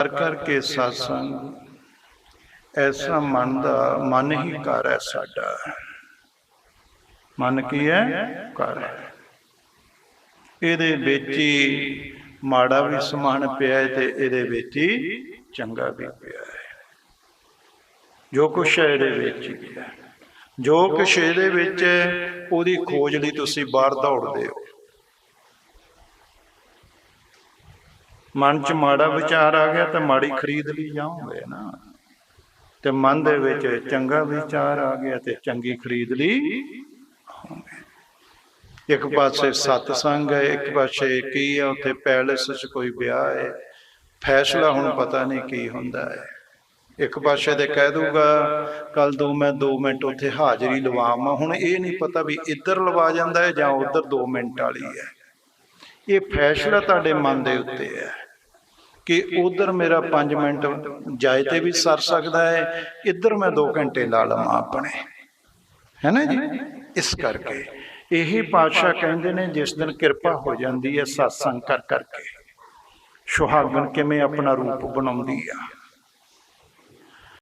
ਕਰ ਕਰਕੇ satsang ਐਸਾ ਮਨ ਦਾ, ਮਨ ਹੀ ਘਰ ਹੈ ਸਾਡਾ। ਮਨ ਕੀ ਹੈ? ਘਰ ਹੈ। ਇਹਦੇ ਵਿੱਚ ਹੀ ਮਾੜਾ ਵੀ ਸਮਾਨ ਪਿਆ ਹੈ ਤੇ ਇਹਦੇ ਵਿੱਚ ਹੀ ਚੰਗਾ ਵੀ ਪਿਆ ਹੈ। ਜੋ ਕੁਛ ਹੈ ਇਹਦੇ ਵਿੱਚ ਹੀ ਹੈ। ਜੋ ਕੁਛ ਇਹਦੇ ਵਿੱਚ ਹੈ, ਉਹਦੀ ਖੋਜ ਲਈ ਤੁਸੀਂ ਬਾਹਰ ਦੌੜਦੇ ਹੋ। ਮਨ 'ਚ ਮਾੜਾ ਵਿਚਾਰ ਆ ਗਿਆ ਤਾਂ ਮਾੜੀ ਖਰੀਦ ਲਈ ਜਾਓਗੇ ਨਾ। ਤੇ ਮਨ ਦੇ ਵਿੱਚ ਚੰਗਾ ਵਿਚਾਰ ਆ ਗਿਆ ਤੇ ਚੰਗੀ ਖਰੀਦ ਲਈ ਆਓਗੇ ਇੱਕ ਪਾਸੇ ਸਤਸੰਗ ਹੈ, ਇੱਕ ਪਾਸੇ ਕੀ ਹੈ ਉੱਥੇ ਪੈਲਸ 'ਚ ਕੋਈ ਵਿਆਹ ਹੈ। ਫੈਸਲਾ ਹੁਣ ਪਤਾ ਨਹੀਂ ਕੀ ਹੁੰਦਾ ਹੈ। ਇੱਕ ਪਾਸੇ ਤੇ ਕਹਿ ਦੂਗਾ ਕੱਲ ਦੋ ਮੈਂ 2 ਮਿੰਟ ਉੱਥੇ ਹਾਜ਼ਰੀ ਲਵਾਵਾਂ। ਹੁਣ ਇਹ ਨਹੀਂ ਪਤਾ ਵੀ ਇੱਧਰ ਲਵਾ ਜਾਂਦਾ ਹੈ ਜਾਂ ਉੱਧਰ 2 ਮਿੰਟ ਵਾਲੀ ਹੈ। ਇਹ ਫੈਸਲਾ ਤੁਹਾਡੇ ਮਨ ਦੇ ਉੱਤੇ ਹੈ। ਕਿ ਉਧਰ ਮੇਰਾ 5 ਮਿੰਟ ਜਾਏ ਤੇ ਵੀ ਸਰ ਸਕਦਾ ਹੈ, ਇੱਧਰ ਮੈਂ 2 ਘੰਟੇ ਲਾ ਲਵਾਂ ਆਪਣੇ। ਹੈ ਨਾ ਜੀ? ਇਸ ਕਰਕੇ ਇਹੀ ਪਾਤਸ਼ਾਹ ਕਹਿੰਦੇ ਨੇ, ਜਿਸ ਦਿਨ ਕਿਰਪਾ ਹੋ ਜਾਂਦੀ ਹੈ satsang ਕਰ ਕਰਕੇ। ਸੁਹਾਗਣ ਕਿਵੇਂ ਆਪਣਾ ਰੂਪ ਬਣਾਉਂਦੀ ਆ।